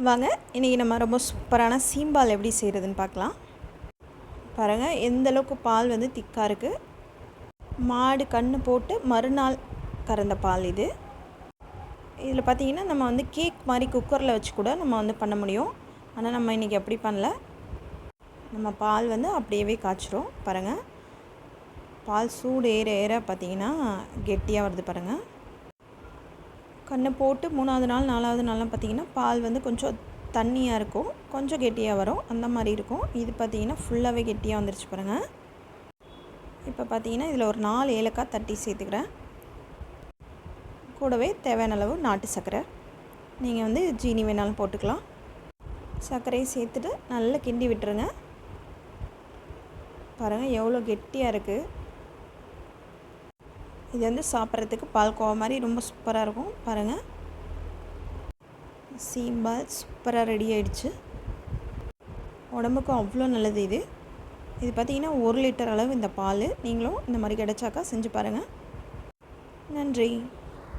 வாங்க இன்றைக்கி நம்ம ரொம்ப சூப்பரான சீம்பால் எப்படி செய்கிறதுன்னு பார்க்கலாம். பாருங்கள் எந்த அளவுக்கு பால் வந்து திக்காக இருக்குது மாடு கன்று போட்டு மறுநாள் கறந்த பால் இது. இதில் பார்த்தீங்கன்னா நம்ம வந்து கேக் மாதிரி குக்கரில் வச்சு கூட நம்ம வந்து பண்ண முடியும். ஆனால் நம்ம இன்றைக்கி அப்படி பண்ணல. நம்ம பால் வந்து அப்படியே காய்ச்சிரும். பாருங்கள் பால் சூடு ஏற ஏற பார்த்திங்கன்னா கெட்டியாக வருது பாருங்கள் கண்ணை போட்டு மூணாவது நாள் நாலாவது நாள்லாம் பார்த்தீங்கன்னா பால் வந்து கொஞ்சம் தண்ணியாக இருக்கும். கொஞ்சம் கெட்டியாக வரும். அந்த மாதிரி இருக்கும். இது பார்த்தீங்கன்னா ஃபுல்லாகவே கெட்டியாக வந்துருச்சு பாருங்கள் இப்போ பார்த்தீங்கன்னா இதில் ஒரு நாலு ஏலக்காய் தட்டி சேர்த்துக்கிறேன். கூடவே தேவையான அளவு நாட்டு சர்க்கரை. நீங்கள் வந்து ஜீனி வேணாலும் போட்டுக்கலாம். சர்க்கரையை சேர்த்துட்டு நல்லா கிண்டி விட்டுருங்க. பாருங்கள் எவ்வளோ கெட்டியாக இருக்குது இது வந்து சாப்பிட்றதுக்கு பால்கோவா மாதிரி ரொம்ப சூப்பராக இருக்கும். பாருங்கள் சீம்பால் சூப்பராக ரெடி ஆயிடுச்சு. உடம்புக்கும் அவ்வளோ நல்லது இது. இது பார்த்திங்கன்னா ஒரு லிட்டர் அளவு இந்த பால். நீங்களும் இந்த மாதிரி கிடைச்சாக்கா செஞ்சு பாருங்கள் நன்றி.